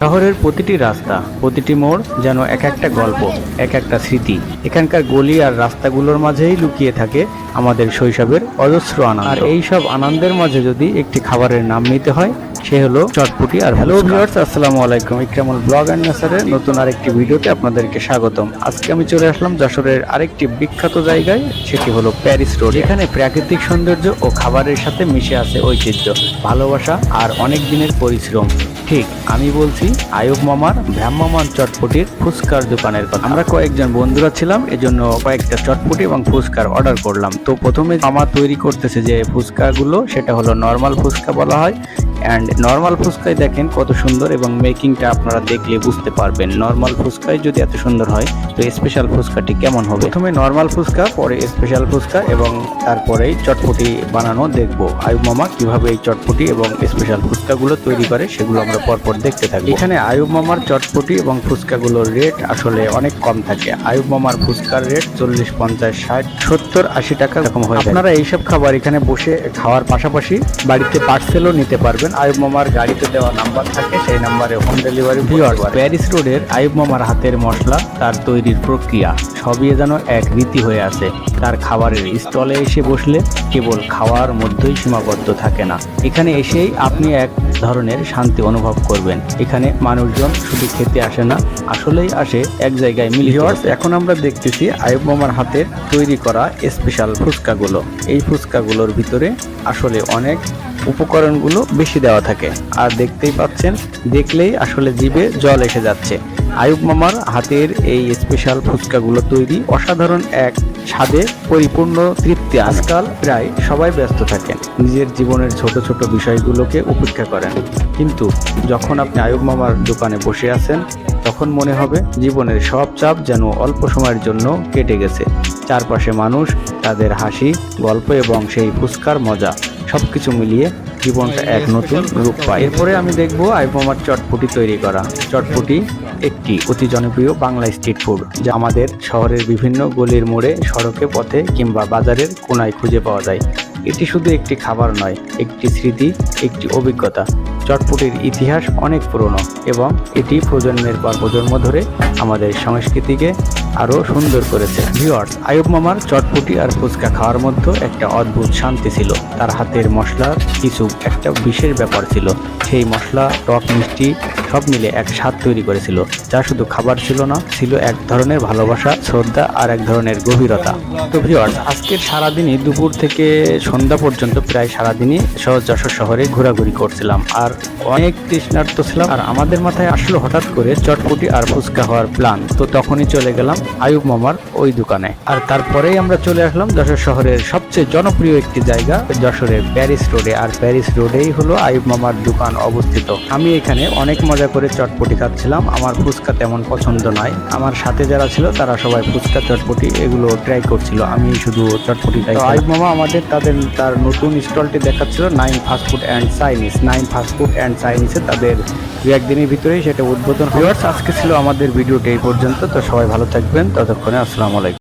শহরের প্রতিটি রাস্তা, প্রতিটি মোড় যেন এক একটা গল্প, এক একটা স্মৃতি। এখানকার গলি আর রাস্তাগুলোর মাঝেই লুকিয়ে থাকে আমাদের শৈশবের অজস্র আনন্দ। আর এই সব আনন্দের মাঝে যদি একটি খাবারের নাম নিতে হয় সে হলো চটপটি আর হ্যালো ভিউয়ার্স আসসালামু আলাইকুম। ইকরামুল ব্লগ অ্যান্ড নেসারের নতুন আরেকটি ভিডিওতে আপনাদেরকে স্বাগতম। আজকে আমি চলে আসলাম যশোরের আরেকটি বিখ্যাত জায়গায় সেটি হলো প্যারিস রোড। এখানে প্রাকৃতিক সৌন্দর্য ও খাবারের সাথে মিশে আছে ঐতিহ্য ভালোবাসা আর অনেক দিনের পরিশ্রম। ঠিক আমি বলছি আয়ুব মামার ভ্রাম্যমান চটপটির ফুচকার দোকানের কথা। আমরা কয়েকজন বন্ধুরা ছিলাম এজন্য কয়েকটা চটপটি এবং ফুচকার অর্ডার করলাম। তো প্রথমে মামা তৈরি করতেছে যে ফুচকাগুলো সেটা হলো নর্মাল ফুচকা বলা হয়। অ্যান্ড নর্মাল ফুচকায় দেখেন কত সুন্দর এবং মেকিংটা আপনারা দেখলে বুঝতে পারবেন। নর্মাল ফুচকায় যদি এত সুন্দর হয়, তো স্পেশাল ফুচকাটি কেমন হবে? প্রথমে নর্মাল ফুচকা, পরে স্পেশাল ফুচকা এবং তারপরেই চটপটি বানানো দেখব। আয়ুব মামা কীভাবে এই চটপটি এবং স্পেশাল ফুচকাগুলো তৈরি করে সেগুলো আমরা পরপর দেখতে থাকি এখানে আয়ুব মামার চটপটি এবং ফুচকাগুলোর রেট আসলে অনেক কম থাকে। আয়ুব মামার ফুচকার রেট চল্লিশ, পঞ্চাশ, ষাট, সত্তর, আশি টাকা এরকম হয়ে আপনারা এইসব খাবার এখানে বসে খাওয়ার পাশাপাশি বাড়িতে পার্সেলও নিতে পারবেন। আয়ুব মামার গাড়িতে দেওয়া নাম্বার থাকে সেই নাম্বারে হোম ডেলিভারি প্যারিস রোডের আয়ুব মামার হাতের মশলা তার তৈরির প্রক্রিয়া সবই যেন এক রীতি হয়ে আছে। তার খাবারের স্টলে এসে বসলে কেবল খাওয়ার মধ্যেই সীমাবদ্ধ থাকে না। এখানে এসেই আপনি এক ধরনের শান্তি অনুভব করবেন। এখানে মানুষজন শুধু খেতে আসে না আসলেই আসে এক জায়গায় মিলি এখন আমরা দেখতেছি আয়ুব মামার হাতের তৈরি করা স্পেশাল ফুচকাগুলো। এই ফুচকাগুলোর ভিতরে আসলে অনেক উপকরণগুলো বেশি দেওয়া থাকে। আর দেখতেই পাচ্ছেন, দেখলেই আসলে জিভে জল এসে যাচ্ছে। আয়ুব মামার হাতের এই স্পেশাল ফুচকাগুলো তৈরি অসাধারণ এক স্বাদে পরিপূর্ণ তৃপ্তি। আজকাল প্রায় সবাই ব্যস্ত থাকেন, নিজের জীবনের ছোট ছোট বিষয়গুলোকে উপেক্ষা করেন। কিন্তু যখন আপনি আয়ুব মামার দোকানে বসে আছেন, তখন মনে হবে জীবনের সব চাপ যেন অল্প সময়ের জন্য কেটে গেছে। চারপাশে মানুষ, তাদের হাসি, গল্প এবং সেই ফুচকার মজা। সবকিছু মিলিয়ে জীবনটা এক নতুন রূপ পায়। এরপরে আমি দেখব আইবোমার চটপটি তৈরি করা। চটপটি একটি অতি জনপ্রিয় বাংলা স্ট্রিট ফুড, যা আমাদের শহরের বিভিন্ন গলির মোড়ে, সড়কে, পথে কিংবা বাজারের কোনায় খুঁজে পাওয়া যায়। এটি শুধু একটি খাবার নয়, একটি স্মৃতি, একটি অভিজ্ঞতা। চটপটির ইতিহাস অনেক পুরনো এবং এটি প্রজন্মের পর প্রজন্ম ধরে আমাদের সংস্কৃতিকে আরও সুন্দর করেছে। ভিওয়ার্স আয়ুব মামার চটপটি আর ফুচকা খাওয়ার মধ্যে একটা অদ্ভুত শান্তি ছিল। তার হাতের মশলার কিছু একটা বিশেষ ব্যাপার ছিল। সেই মশলা, টক মিষ্টি সব মিলে এক স্বাদ তৈরি করেছিল। যা শুধু খাবার ছিল না, ছিল এক ধরনের ভালোবাসা, শ্রদ্ধা আর এক ধরনের গভীরতা। তো ভিওয়ার্স আজকের সারাদিনই দুপুর থেকে সন্ধ্যা পর্যন্ত প্রায় সারাদিনই শহর যশোর শহরে ঘোরাঘুরি করছিলাম। আর অনেক তৃষ্ণার্ত ছিলাম। আর আমাদের মাথায় আসলো হঠাৎ করে চটপটি আর ফুচকা হওয়ার প্ল্যান। তো তখনই চলে গেলাম আয়ুব মামার ওই দোকানে। আর তারপরেই আমরা চলে আসলাম যশোর শহরের সবচেয়ে জনপ্রিয় একটি জায়গা যশোরের প্যারিস রোডে। আর প্যারিস রোডেই হলো আয়ুব মামার দোকান অবস্থিত। আমি এখানে অনেক মজা করে চটপটি খাচ্ছিলাম। আমার ফুচকা তেমন পছন্দ নয়। আমার সাথে যারা ছিল তারা সবাই ফুচকা চটপটি এগুলো ট্রাই করছিল। আমি শুধু চটপটি খাই আয়ুব মামা আমাদের তাদের তার নতুন স্টলটি দেখাচ্ছিল nine fast food and Chinese nine fast food and চাইনিজে তাদের দু একদিনের ভিতরেই সেটা উদ্বোধন ভিউয়ার্স আজকে ছিল আমাদের ভিডিওটি এই পর্যন্ত। তো সবাই ভালো থাকবেন ততক্ষণে আসসালামু